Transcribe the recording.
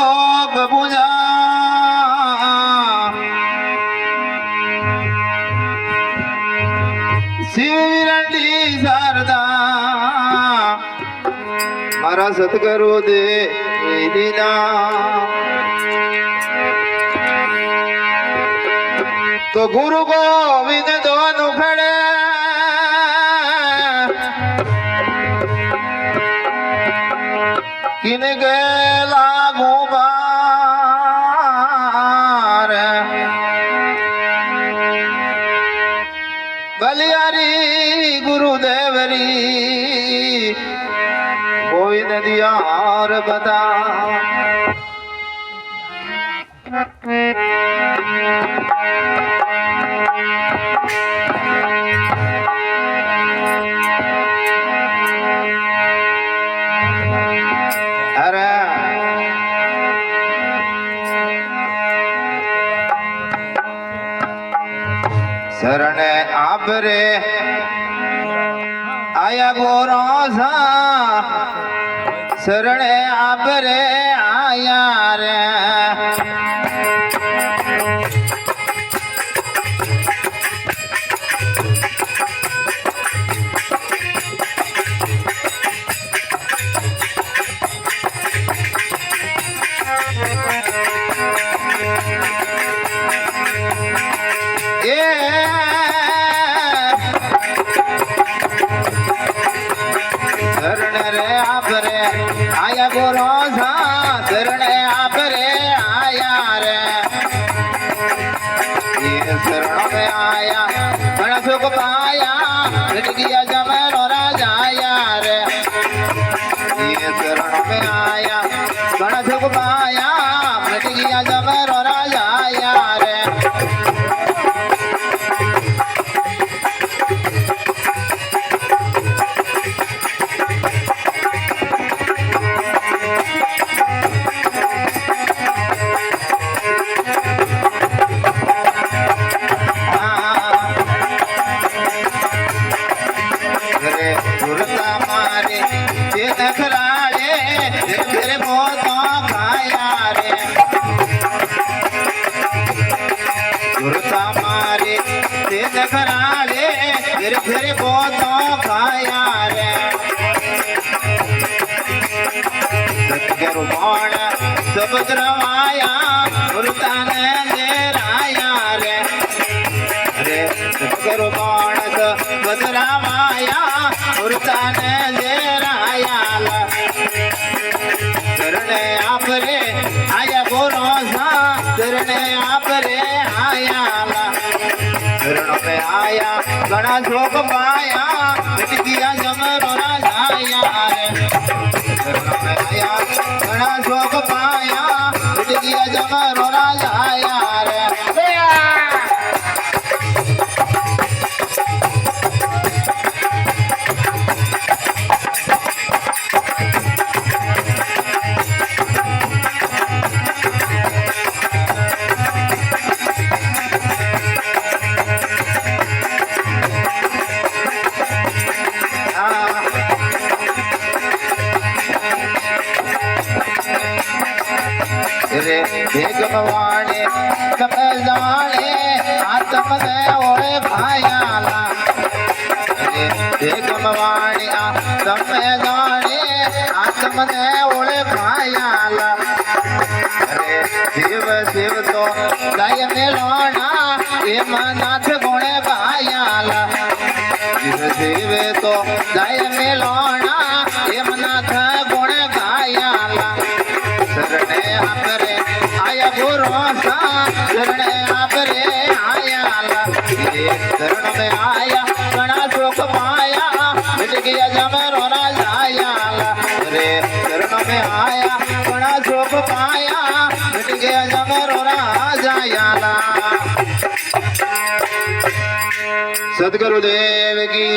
લોક પૂજા શિવરંડી શારદા મારા સદગુરુ દેવીના તો ગુરુ ગોવિંદ દોન ખડે કિન ગેલા ગુબાર બલિયારી ગુરુદેવરી ગોવિંદ દિયાર બતા શરણે આપરે. આયા ગોરોસા શરણે આપરે આયા રે. એ ભોગ પાયા લડકિયા જમરો રાજાયા રે. ચરણ પે આયા ઘણા ભોગ પાયા લડકિયા જમરો गुरता मारे, तेज कराले फिर फिर बोतो खाया रे गुरबाण सब द्रवाया गुरता ने देराया रे रे गुरबाण सब द्रवाया गुरता ने देराया ला चरण आप रे आया बोरो सा ચરણે આપરે આયા ચરણ પે આયા, ઘણા શોક પાયા મિટ ગયા જમરો રાજાયા ચરણ મે આયા, ઘણા શોક પાયા મિટ જમરો રાજાયા रे देख भवाने कमल जवाने आत्म ओए भायाला. रे देख भवाने आत्म जवाने आत्म ओए भायाला. रे शिव शिव तो दय मिलोना ये मनाथ गुणे भायाला. शिव शिव तो दय मिलोना ये मनाथ शरण में आया, बड़ा सुख पाया, मिट गया जब जाया। रे शरण में आया, बड़ा सुख पाया, मिट गया जब रोना सदगुरुदेव की